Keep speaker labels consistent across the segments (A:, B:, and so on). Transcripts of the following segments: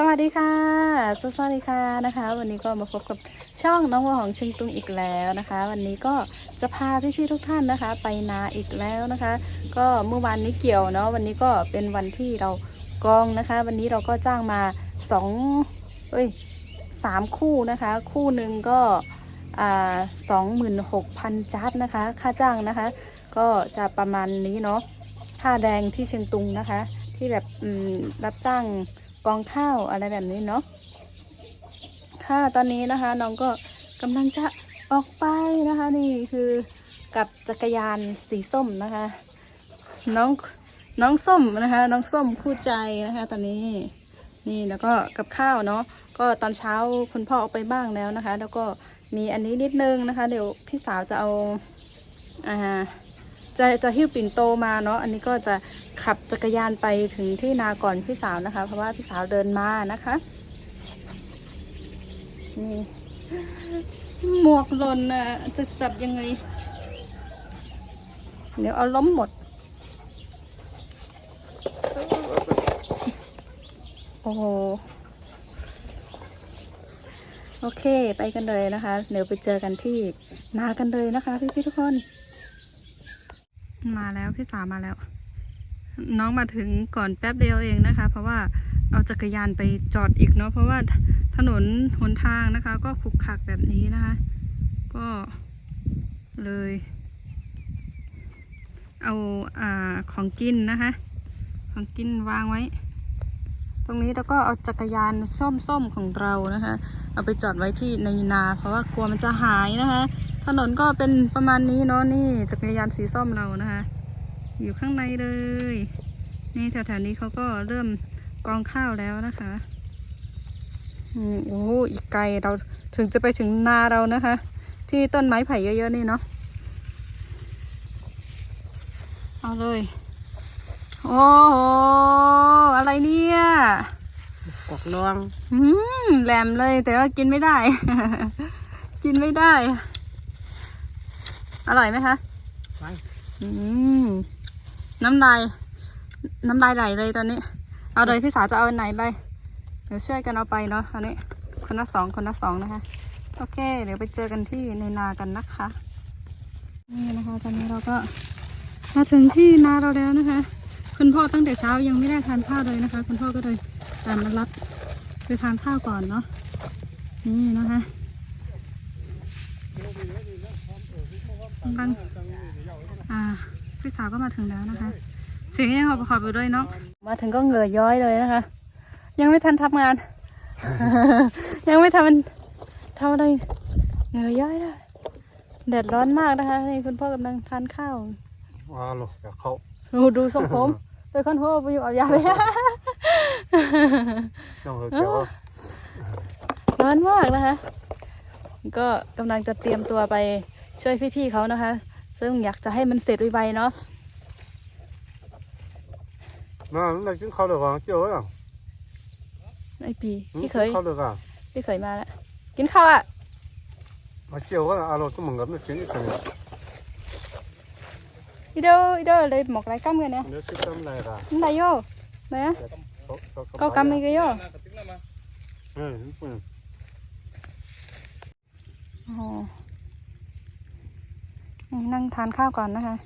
A: สวัสดีค่ะสวัสดีค่ะนะคะ วันนี้ก็มาพบกับช่องน้องวัวของเชิงตุงอีกแล้วนะคะ วันนี้ก็จะพาพี่ๆทุกท่านนะคะ ไปนาอีกแล้วนะคะ ก็เมื่อวานนี้เกี่ยวเนาะวันนี้ก็เป็นวันที่เรากองนะคะ วันนี้เราก็จ้างมาสองเอ้ยสามคู่นะคะ คู่หนึ่งก็อ่าสองหมื่นหกพันจัดนะคะ ค่าจ้างนะคะ ก็จะประมาณนี้เนาะค่าแดงที่เชียงตุงนะคะ ที่แบบรับจ้าง กองข้าวอะไรแบบนี้เนาะค่ะตอนนี้นะคะน้องก็กำลังจะออกไปนะคะ นี่คือกับจักรยานสีส้มนะคะ น้องน้องส้มนะคะ น้องส้มคู่ใจนะคะ ตอนนี้นี่แล้วก็กับข้าวเนาะก็ตอนเช้าคุณพ่อออกไปบ้างแล้วนะคะ แล้วก็มีอันนี้นิดนึงนะคะ เดี๋ยวพี่สาวจะเอาอ่า จะจะหิ้วปิ่นโตมาเนาะอันนี้ก็จะขับจักรยานไปถึงที่นาก่อนพี่สาวนะคะ เพราะว่าพี่สาวเดินมานะคะนี่หมวกหล่นน่ะจะจับยังไง เดี๋ยวเอาล้มหมด โอ้โหโอเค ไปกันเลยนะคะ เดี๋ยวไปเจอกันที่นากันเลยนะคะพี่ๆทุกคน มาแล้วพี่สามาแล้ว น้องมาถึงก่อนแป๊บเดียวเองนะคะ เพราะว่าเอาจักรยานไปจอดอีกเนาะเพราะว่าถนนหนทางนะคะ ก็ขรุกขรักแบบนี้นะคะ ก็เลย เอาอ่าของกินนะคะ ของกินวางไว้ ตรงนี้แล้วก็เอาจักรยานส้มๆของเรานะคะ เอาไปจอดไว้ที่ในนา เพราะว่ากลัวมันจะหายนะคะ ถนนก็เป็นประมาณนี้เนาะนี่จักรยานสีส้มเรานะคะ อยู่ข้างในเลย นี่แถวๆนี้เขาก็เริ่มกองข้าวแล้วนะคะอืมโอ้โหอีกไกลเราถึงจะไปถึงนาเรานะคะ ที่ต้นไม้ไผ่เยอะๆนี่เนาะเอาเลย โอ้โหอะไรเนี่ย
B: กอกลวง
A: อืมแหลมเลยแต่ว่ากินไม่ได้ กินไม่ได้ อร่อยไหมคะ
B: ไป
A: อืมน้ำลายน้ำลายไหลเลยตอนนี้ เอาเลยพี่สาวจะเอาอันไหนไปเดี๋ยวช่วยกันเอาไปเนาะคราวนี้ คนละสองคนละสองนะคะ โอเค เดี๋ยวไปเจอกันที่ในนากันนะคะ นี่นะคะ ตอนนี้เราก็มาถึงที่นาเราแล้วนะคะ คุณพ่อตั้งแต่เช้ายังไม่ได้ทานข้าวเลยนะคะ คุณพ่อก็เลยตามมารับไปทานข้าวก่อนเนาะนี่นะคะ กำลังอ่าพี่สาวก็มาถึงแล้วนะคะ เสียงยังขอขอบไปด้วยเนาะมาถึงก็เหงื่อย้อยเลยนะคะ ยังไม่ทันทำงาน ยังไม่ทำทำอะไรเหงื่อย้อยเลยแดดร้อนมากนะคะนี่คุณพ่อกำลังทานข้าว
B: ว้าลูกอยากเขา
A: ดูดูทรงผมเป็นคนหัวไปอยู่เอายาเลย
B: ต้องเกี่ยว
A: ร้อนมากนะคะ ก็กำลังจะเตรียมตัวไป ช่วยพี่ๆเขานะคะ ซึ่งอยากจะให้มันเสร็จไวๆเนาะ
B: มาเราชิ้นเขาเลยก่อนเกี่ยวอะ
A: ไอปีพี่เคย
B: เขาเลยก่อน
A: พี่เคยมาแล้วกินข้าวอะ
B: มาเกี่ยวก็อารมณ์ก็เหมือนกับไม่ชิ้นอีกคน
A: อีเดออีเดอเลยหมกไรกั้มกันเนี่ย
B: เนื้อชิ้นต้มอะไรกัน
A: มันได้โย่ไหนอะก็กำมันก็โย่
B: เออ
A: โอ้โห นั่งทานข้าวก่อนนะคะ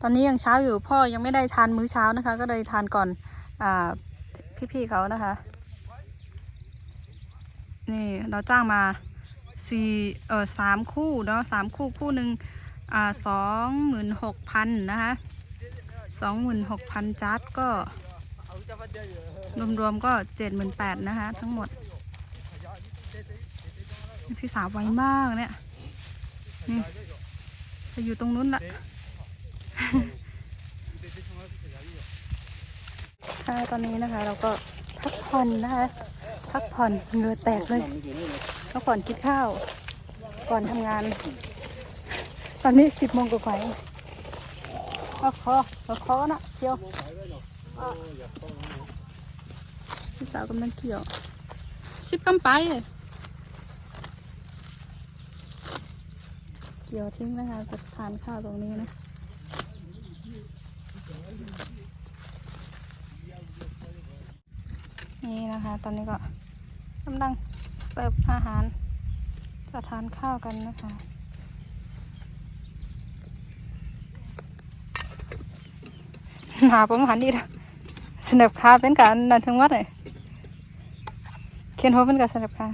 A: ตอนนี้ยังเช้าอยู่พ่อยังไม่ได้ทานมื้อเช้านะคะ ก็เลยทานก่อนอ่าพี่ๆเขานะคะ นี่เราจ้างมาสี่เออสามคู่เนาะสามคู่คู่หนึ่งอ่าสองหมื่นหกพันนะคะสองหมื่นหกพันจัดก็รวมๆก็เจ็ดหมื่นแปดนะคะ ทั้งหมด พี่สาวไวมากเนี่ยนี่ จะอยู่ตรงนู้นละค่ะตอนนี้นะคะ เราก็พักผ่อนนะคะ พักผ่อนเหงื่อแตกเลยพักผ่อนกินข้าว ก่อนทำงาน ตอนนี้สิบโมงกว่าๆเอเอาคอเอาคอนะเกี่ยวพี่สาวกำลังเกี่ยวสิบกำไป เกี่ยวทิ้งนะคะจะทานข้าวตรงนี้นะนี่นะคะ ตอนนี้ก็กำลังเสิร์ฟอาหารจะทานข้าวกันนะคะหาประมาณนี้ละสนับคาเป็นการนันทั้งวัดเลยเขียนหัวเป็นการสนับคา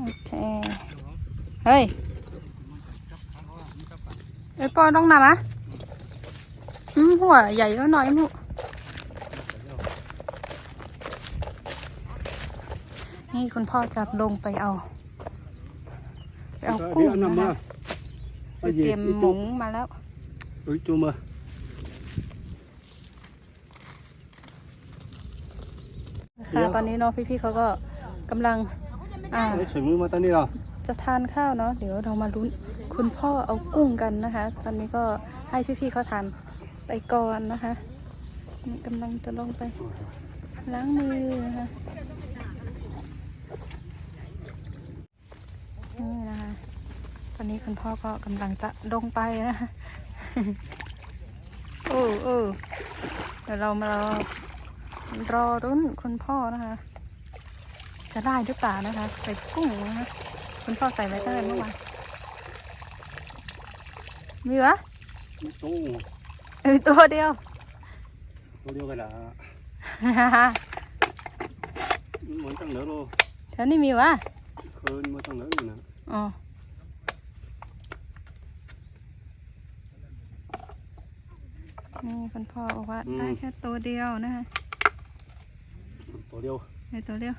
A: โอเค เฮ้ยไอ้ยปอต้องนำอะอืมหัวใหญ่ก็น้อยมั้งนี่คุณพ่อจะลงไปเอาไปเอากุ้ง
B: Dia
A: นะ
B: nama.
A: คะคือเตรียมหมุงมาแล้ว
B: Itu mah.
A: ค่ะตอนนี้เนาะพี่ๆเขาก็กำลังอ่า
B: Ai sừng mưa tao đi đâu?
A: จะทานข้าวเนาะเดี๋ยวเรามาลุ้นคุณพ่อเอากุ้งกันนะคะ ตอนนี้ก็ให้พี่ๆเขาทานไปก่อนนะคะกำลังจะลงไป ล้างมือนะคะนี่นะคะ ตอนนี้คุณพ่อก็กำลังจะลงไปนะคะโอ้โอ้เดี๋ยวเรามารอรอรุ้นคุณพ่อนะคะ จะได้หรือเปล่านะคะ ใส่กุ้งนะคะ คุณพ่อใส่ไว้ตั้งแต่เมื่อวานมีเหรอ
B: Tú.
A: เออตัวเดียว
B: Tôi điêu cái là muốn tăng nữa luôn.
A: แถวนี้มีวะ
B: Khơi muốn tăng nữa nữa nè.
A: อ๋อนี่คุณพ่อบอกว่า
B: อืม
A: ได้แค่ตัวเดียวนะคะ
B: Tôi điêu.
A: ในตัวเดียว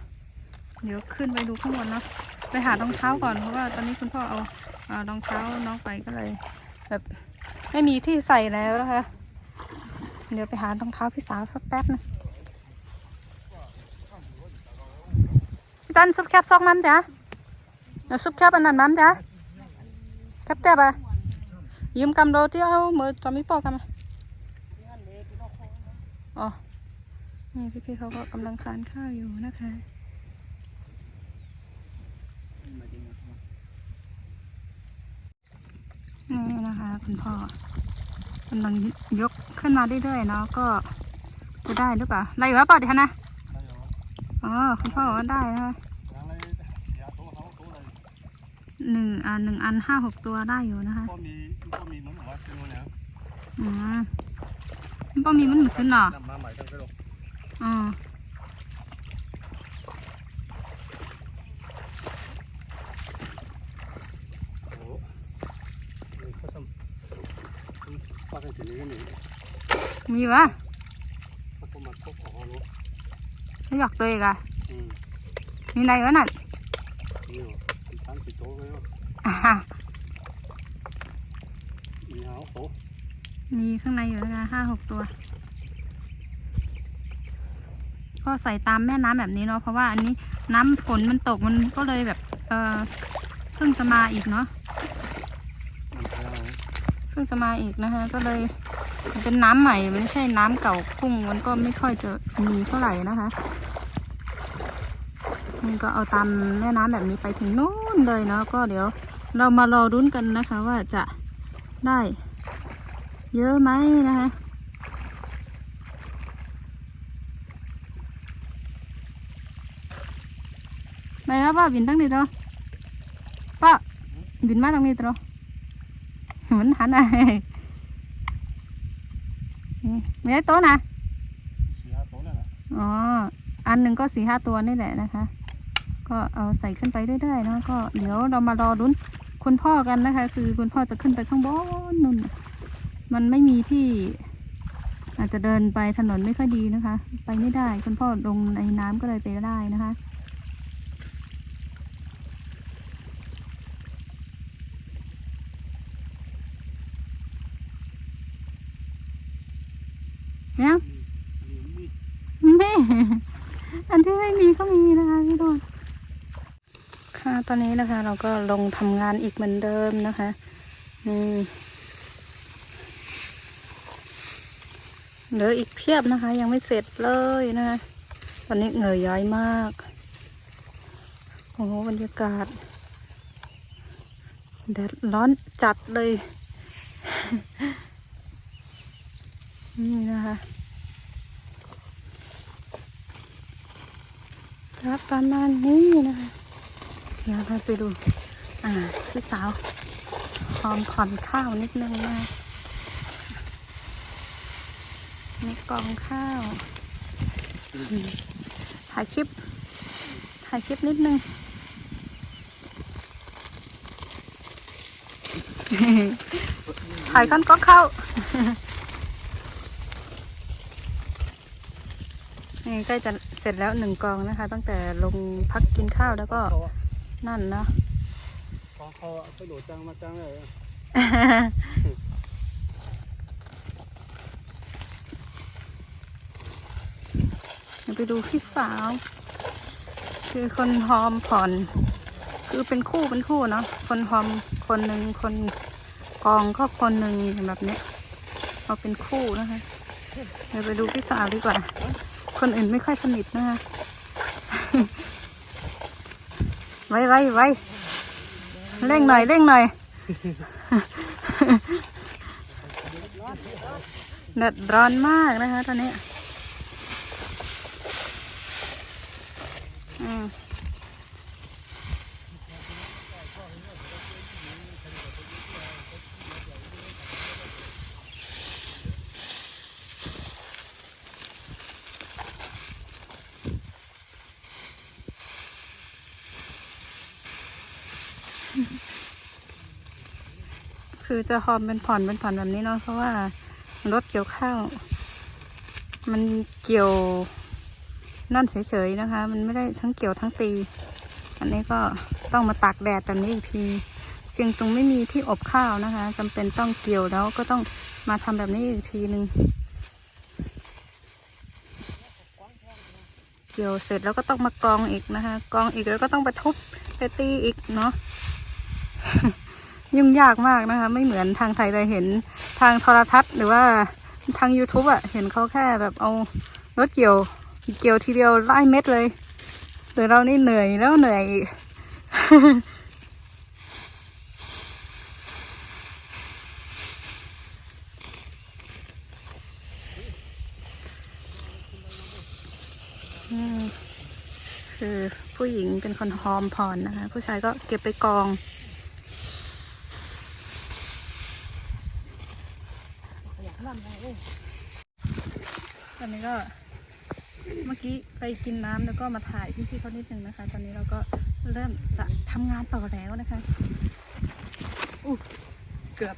A: เดี๋ยวขึ้นไปดูข้างบนเนาะ ไปหารองเท้าก่อนเพราะว่าตอนนี้คุณพ่อเอาเอารองเท้าน้องไปก็เลย แบบไม่มีที่ใส่แล้วนะคะ เดี๋ยวไปหารองเท้าพี่สาวสักแป๊บนึงพี่จันซุปแคบซองมัมจ้ะซุปแคบอันนั้นมัมจ้ะแคบแตบอะยืมกำโดที่เอามือจอมิปอกกันมาอ๋อนี่พี่ๆเขาก็กำลังทานข้าวอยู่นะคะ นี่นะ คะคุณพ่อกำลังยกขึ้นมาเรื่อยๆเนาะก็จะได้หรือเปล่าได้อยู่หรือเปล่าเดี๋ยวนะอ๋อคุณพ่อบอกว่าได้นะคะหนึ่งอันหนึ่งอันห้าหกตัวได้อยู่นะคะ
B: Có mì, có mì nóng hóa xin luôn nè.
A: อืมมันป้อมีมันเหมือนขึ้นเนาะ
B: Nằm mà mày trong cái đồ.
A: อ๋อ มีวะไม่อยากตัวเองอะมีในวะนั่น
B: Nhiều. Thì sáng thì chỗ cái đó.
A: อ่าฮะ
B: Mì áo khổ.
A: มีข้างในอยู่นะคะห้าหกตัว ก็ใส่ตามแม่น้ำแบบนี้เนาะเพราะว่าอันนี้น้ำฝนมันตกมันก็เลยแบบ เออเพิ่งจะมาอีกเนาะ พิ่งจะมาอีกนะคะ ก็เลยมันเป็นน้ำใหม่มันไม่ใช่น้ำเก่ากุ้งมันก็ไม่ค่อยจะมีเท่าไหร่นะคะนี่ก็เอาตามแม่น้ำแบบนี้ไปถึงนู้นเลยเนาะก็เดี๋ยว เรามารอรุ้นกันนะคะ ว่าจะได้ เยอะไหมนะคะไหนครับป้าบินตั้งนี้ตัวป้าบินมาตรงนี้ตัว มันหันอะไรนี่ไม่ได้โต๊ะนะ
B: Xì há tối này nè.
A: อ๋อ อันหนึ่งก็สี่ห้าตัวนี่แหละนะคะ ก็เอาใส่ขึ้นไปเรื่อยๆนะก็เดี๋ยวเรามารอรุ้นคุณพ่อกันนะคะ คือคุณพ่อจะขึ้นไปข้างบนนู่นน่ะมันไม่มีที่ อาจจะเดินไปถนนไม่ค่อยดีนะคะ ไปไม่ได้คุณพ่อลงในน้ำก็เลยไปได้นะคะ เนี่ย
B: Nhiều đi.
A: แม่ อันที่ไม่มีก็มีนะคะพี่ดอนค่ะ ตอนนี้นะคะ เราก็ลงทำงานอีกเหมือนเดิมนะคะนี่เหลืออีกเพียบนะคะ ยังไม่เสร็จเลยนะคะตอนนี้เหงื่อย้อยมากโอ้โหบรรยากาศแดดร้อนจัดเลย นี่นะคะครับประมาณนี้นะคะ ดี๋ยวเราไปดู อ่าพี่สาวหอมขอนข้าวนิดนึงนะนี่กองข้าวถ่ายคลิปถ่ายคลิปนิดนึงถ่ายก้อนก้องข้าวนี่ใกล้จะเสร็จแล้วหนึ่งกองนะคะ ตั้งแต่ลงพักกินข้าวแล้วก็ นั่นเนาะ
B: พอเขาอะไปโหลดจังมาจังเลย
A: เดี๋ยวไปดูพี่สาว คือคนหอมผ่อน คือเป็นคู่เป็นคู่เนาะคนหอมคนหนึ่งคนกองก็คนหนึ่งแบบนี้เอาเป็นคู่นะคะเดี๋ยวไปดูพี่สาวดีกว่า คนอื่นไม่ค่อยสนิทนะคะ ไว้ไว้ไว้เร่งหน่อยเร่งหน่อยแดดร้อนมากนะคะตอนนี้ อืม คือจะหอมเป็นผ่อนเป็นผ่อนแบบนี้เนาะเพราะว่ารถเกี่ยวข้าว มันเกี่ยวนั่นเฉยๆนะคะ มันไม่ได้ทั้งเกี่ยวทั้งตี อันนี้ก็ต้องมาตากแดดแบบนี้อีกที เชียงตุงไม่มีที่อบข้าวนะคะจำเป็นต้องเกี่ยวแล้วก็ต้องมาทำแบบนี้อีกทีหนึ่งเกี่ยวเสร็จแล้วก็ต้องมากรองอีกนะคะ กรองอีกแล้วก็ต้องไปทุบไปตีอีกเนาะ ยุ่งยากมากนะคะ ไม่เหมือนทางไทยเราเห็นทางโทรทัศน์หรือว่าทาง YouTube อะเห็นเขาแค่แบบเอารถเกี่ยว เกี่ยวทีเดียวไล่เม็ดเลยแต่เรานี่เหนื่อยแล้วเหนื่อยอีกคือผู้หญิงเป็นคนหอมผ่อนนะคะ ผู้ชายก็เก็บไปกอง ตอนนี้ก็เมื่อกี้ไปกินน้ำแล้วก็มาถ่ายพี่ๆเขานิดนึงนะคะ ตอนนี้เราก็เริ่มจะทำงานต่อแล้วนะคะอู้เกือบ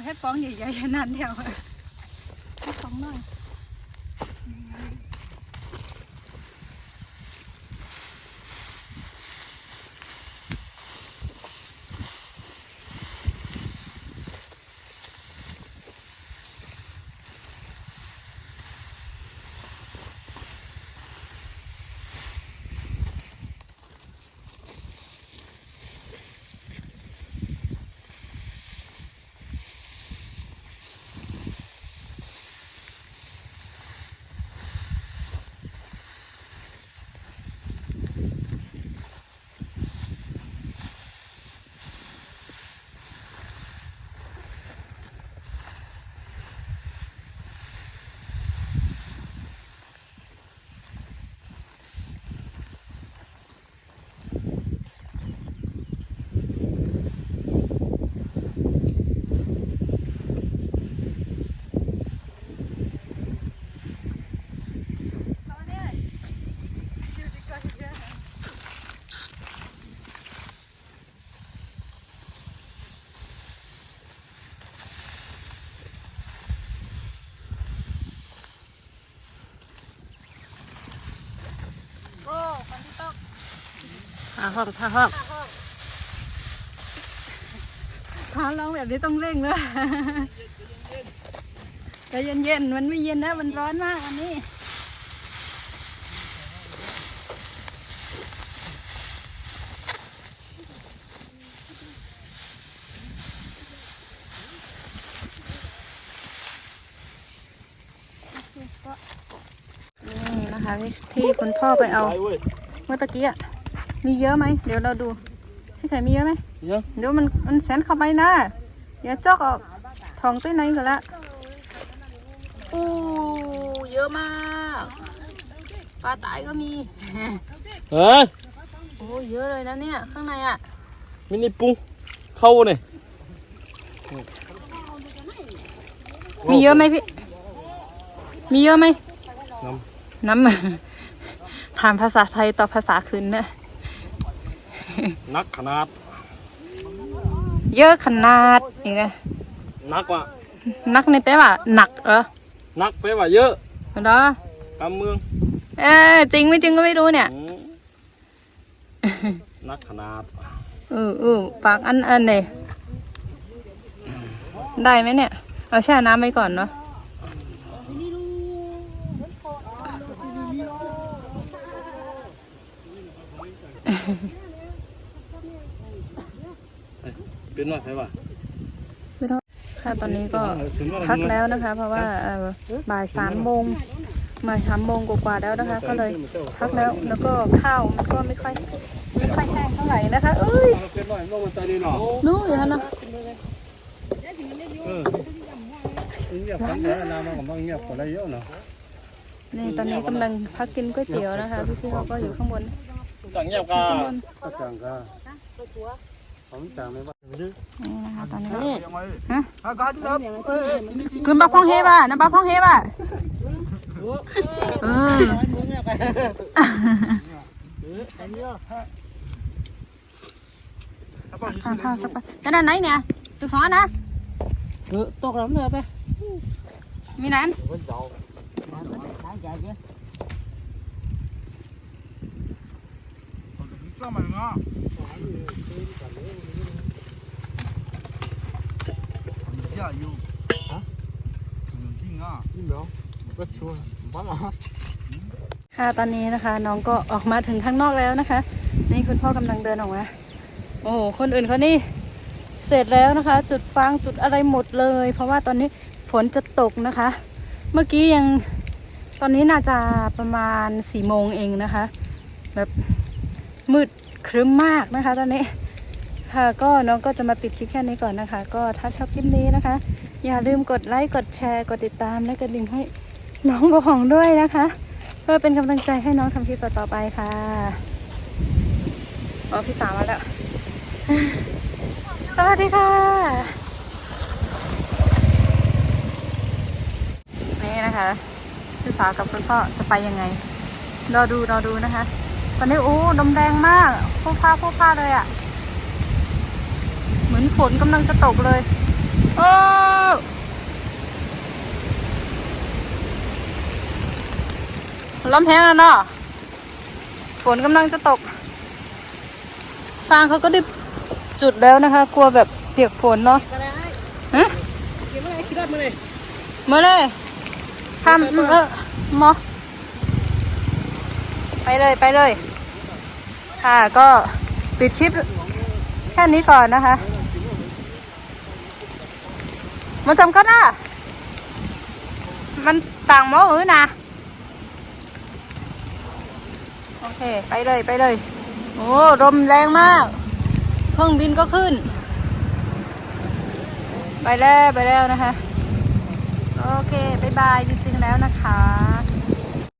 A: เอาแค่ป้องใหญ่ๆแค่นั้นเดียวแค่ป้องหน่อย
C: ห้องพาห้อง
A: ห้าห้องฟ้าร้องแบบนี้ต้องเร่งเลยใจเย็นๆ มันไม่เย็นนะ มันร้อนมากวันนี้นี่นะคะที่คุณพ่อไปเอา
B: เว้ย
A: เมื่อตะกี้อะ มีเยอะไหมเดี๋ยวเราดูพี่ไข่มีเยอะไหม
B: เยอะ
A: เดี๋ยวมันมันแสนเข้าไปนะอย่าจอกออกทองตื้นไหนก็ละอู้เยอะมากปลาตายก็มี
B: เฮ้ย
A: โอ้เยอะเลยนะเนี่ยข้างในอะ
B: มินิปุ้งเข้าเนี่ย
A: มีเยอะไหมพี่ มีเยอะไหม
B: น้
A: น้ำถามภาษาไทยต่อภาษาคืนนะำ
B: นักขนาด
A: เยอะขนาดอีกไง
B: นักว่ะ
A: นักในแปลว่าหนักเหรอ
B: นักไปว่าเยอะ
A: เหรอกำ
B: เมือง
A: เออจริงไม่จริงก็ไม่รู้เนี่ย
B: อืมนักขนาด
A: เออเออปากอันอันเลยได้ไหมเนี่ย เอาแช่น้ำไว้ก่อนเนาะ
B: เป็นว่าใช่ป่ะ
A: ค่ะตอนนี้ก็พักแล้วนะคะ เพราะว่าเอ่อบ่ายสามโมงบ่ายสามโมงกว่าๆแล้วนะคะ ก็เลยพักแล้วแล้วก็ข้าวมันก็ไม่ค่อยไม่ค่อยแห้งเท่าไหร่นะคะเอ้ย
B: เป็นว่าโลมันตายดีเนาะ
A: นู้อยู่ฮะเนาะ
B: เออเงียบฟังแต่น้ำมันก็มันเงียบกว่าอะไรเยอะเนาะ
A: นี่ตอนนี้กำลังพักกินก๋วยเตี๋ยวนะคะพี่ๆเขาก็อยู่ข้างบน
B: จังเงียบกั
A: ข้างบน
B: ก็จังก็ผมจังไม่บ้า
A: นี่นะคะตอนนี้
B: ฮะ
A: ขึ้นปลาพองเฮบ่ะน้ำปลาพองเฮบ่ะเออทานข้าวสักไปจะนั่นไหนเนี่ยตัวสอนนะ
B: เออตกน้ำเลยไป
A: มีนั้น
B: นี่เห รอก็ชัวร์บ้าเหรอ
A: ค่ะตอนนี้นะคะ น้องก็ออกมาถึงข้างนอกแล้วนะคะ นี่คุณพ่อกำลังเดินออกมาโอ้โหคนอื่นเขานี่เสร็จแล้วนะคะ จุดฟางจุดอะไรหมดเลย เพราะว่าตอนนี้ฝนจะตกนะคะ เมื่อกี้ยังตอนนี้น่าจะประมาณสี่โมงเองนะคะ แบบมืดครึ้มมากนะคะ ตอนนี้ ค่ะก็น้องก็จะมาปิดคลิปแค่นี้ก่อนนะคะ ก็ถ้าชอบคลิปนี้นะคะ อย่าลืมกดไลค์กดแชร์กดติดตามและกระดิ่งให้น้องบอของด้วยนะคะ เพื่อเป็นกำลังใจให้น้องทำคลิปต่อๆไปค่ะอ๋อพี่สาวมาแล้วสวัสดีค่ะ นี่นะคะพี่สาวกับคุณพ่อจะไปยังไงรอดูรอดูนะคะ ตอนนี้โอ้ลมแรงมากพุ่ฟ้าพุ่ฟ้าเลยอะ่ะเห มือนฝนกำลังจะตกเลย โอ้ลมแห้งแล้วเนาะฝนกำลังจะตก ฟางเขาก็ได้จุดแล้วนะคะ กลัวแบบเปียกฝนเนาะฮะ
B: เก็บไว้คิดได้มาเลย
A: มาเลยทำเออหมอไปเลยไปเลย ค่ะก็ปิดคลิปแค่นี้ก่อนนะคะ มันจำก็น่ะมันต่างหมอหือนะโอเค ไปเลยไปเลย โอ้ลมแรงมาก เครื่องบินก็ขึ้น ไปแล้วไปแล้วนะคะ โอเคบายบายจริงๆแล้วนะคะ